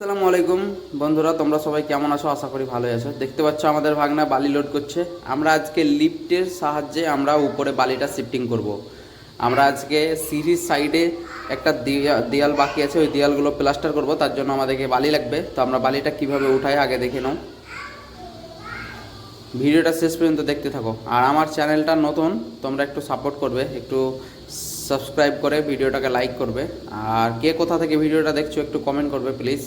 আসসালামু আলাইকুম। বন্ধুরা, তোমরা সবাই কেমন আছো? আশা করি ভালোই আছো। দেখতে পাচ্ছ, আমাদের ভাগনা বালি লোড করছে। আমরা আজকে লিফটের সাহায্যে আমরা উপরে বালিটা শিফটিং করব। আমরা আজকে সিঁড়ির সাইডে একটা দেয়া- দেয়াল বাকি আছে। ওই দেয়ালগুলো প্লাস্টার করব। তার জন্য আমাদেরকে বালি লাগবে। তো আমরা বালিটা কীভাবে উঠাই আগে দেখে নাও। ভিডিওটা শেষ পর্যন্ত দেখতে থাকো। আর আমার চ্যানেলটা নতুন, তোমরা একটু সাপোর্ট করবে। একটু সাবস্ক্রাইব করে ভিডিওটাকে লাইক করবে। আর কে কোথা থেকে ভিডিওটা দেখছ একটু কমেন্ট করবে প্লিজ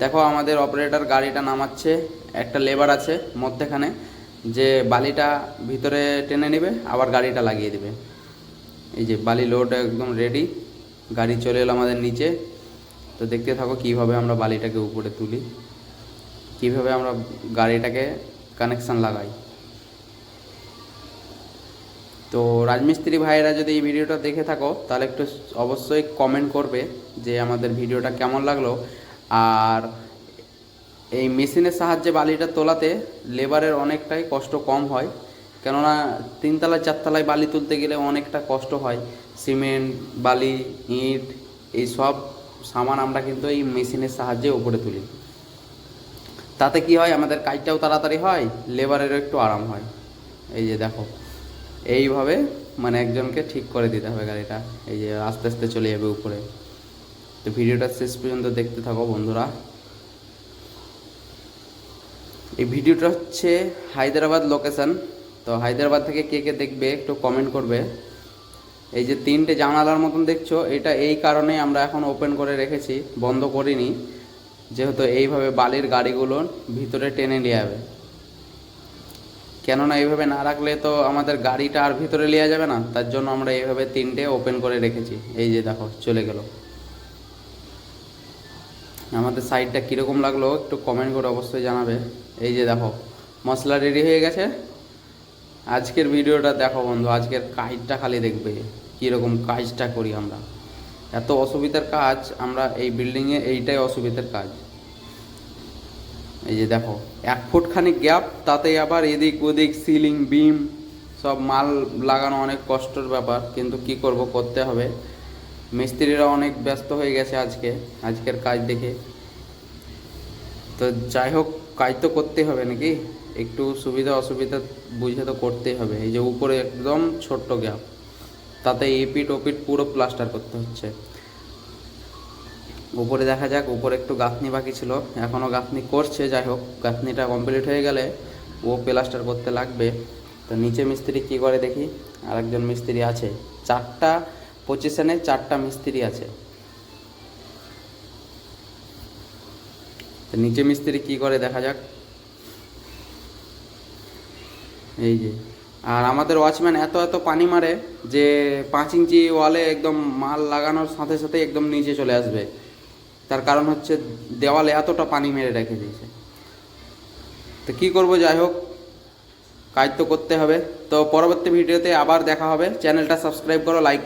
দেখো, আমাদের অপারেটর গাড়িটা নামাচ্ছে, একটা লেবার আছে মধ্যেখানে, যে বালিটা ভিতরে টেনে নেবে, আবার গাড়িটা লাগিয়ে দেবে। এই যে বালি লোড একদম রেডি গাড়ি চলে এলো আমাদের নিচে। তো দেখতে থাকো কীভাবে আমরা বালিটাকে উপরে তুলি, কীভাবে আমরা গাড়িটাকে কানেকশান লাগাই। তো রাজমিস্ত্রি ভাইয়েরা যদি এই ভিডিওটা দেখে থাকো, তাহলে একটু অবশ্যই কমেন্ট করবে যে আমাদের ভিডিওটা কেমন লাগল। আর এই মেশিনের সাহায্যে বালিটা তোলাতে লেবারের অনেকটাই কষ্ট কম হয়। কেননা তিনতলায়, চারতলায় বালি তুলতে গেলে অনেকটা কষ্ট হয়। সিমেন্ট, বালি, ইট, এই সব সামান আমরা কিন্তু এই মেশিনের সাহায্যে উপরে তুলি। তাতে কি হয়, আমাদের কাজটাও তাড়াতাড়ি হয় লেবারেরও একটু আরাম হয়। এই যে দেখো। এইভাবে মানে একজনকে ঠিক করে দিতে হবে গাড়িটা। এই যে আস্তে আস্তে চলে যাবে উপরে। তো ভিডিওটা শেষ পর্যন্ত দেখতে থাকো বন্ধুরা। এই ভিডিওটা হচ্ছে হায়দ্রাবাদ লোকেশান তো হায়দ্রাবাদ থেকে কে কে দেখবে একটু কমেন্ট করবে। এই যে তিনটে জানালার মতন দেখছ, এটা এই কারণে আমরা এখন ওপেন করে রেখেছি, বন্ধ করিনি। যেহেতু এইভাবে বালির গাড়িগুলো ভিতরে টেনে নিয়ে যাবে। কেননা এইভাবে না রাখলে তো আমাদের গাড়িটা আর ভিতরে নেওয়া যাবে না। তার জন্য আমরা এইভাবে তিনটে ওপেন করে রেখেছি। এই যে দেখো, চলে গেল। আমাদের সাইডটা কীরকম লাগল একটু কমেন্ট করে অবশ্যই জানাবে। এই যে দেখো, মশলা রেডি হয়ে গেছে। আজকের ভিডিওটা দেখো বন্ধু, আজকের কাজটা খালি দেখবে কীরকম কাজটা করি আমরা। এত অসুবিধার কাজ, আমরা এই বিল্ডিংয়ে এইটাই অসুবিধার কাজ। এই যে দেখো, এক ফুট খানিক গ্যাপ তাতে আবার এদিক ওদিক সিলিং বিম সব মাল লাগানো অনেক কষ্টের ব্যাপার, কিন্তু কি করব, করতে হবে। মিস্ত্রিরা অনেক ব্যস্ত হয়ে গেছে আজকে, আজকের কাজ দেখে। তো যাই হোক, কাজ তো করতে হবে নাকি? একটু সুবিধা অসুবিধা বুঝে তো করতেই হবে। এই যে উপরে একদম ছোট্ট গ্যাপ তাতে এপিট ওপিট পুরো প্লাস্টার করতে হচ্ছে। উপরে দেখা যাক, উপরে একটু গাঁথনি বাকি ছিল। এখনও গাঁথনি করছে, যাই হোক, গাঁথনিটা কমপ্লিট হয়ে গেলে ও প্লাস্টার করতে লাগবে। তো নিচে মিস্ত্রি কী করে দেখি? আরেকজন মিস্ত্রি আছে। চারটা পজিশনে চারটা মিস্ত্রি আছে। তো নিচে মিস্ত্রি কী করে দেখা যাক? এই যে। আর আমাদের ওয়াচম্যান এত এত পানি মারে যে পাঁচ ইঞ্চি ওয়ালে একদম মাল লাগানোর সাথে সাথে একদম নিচে চলে আসবে। তার কারণ হচ্ছে দেওয়ালে এতটা পানি মেরে রেখে দিয়েছে। তো কী করব, যাই হোক, কাজ তো করতে হবে। তো পরবর্তী ভিডিওতে আবার দেখা হবে। চ্যানেলটা সাবস্ক্রাইব করো লাইক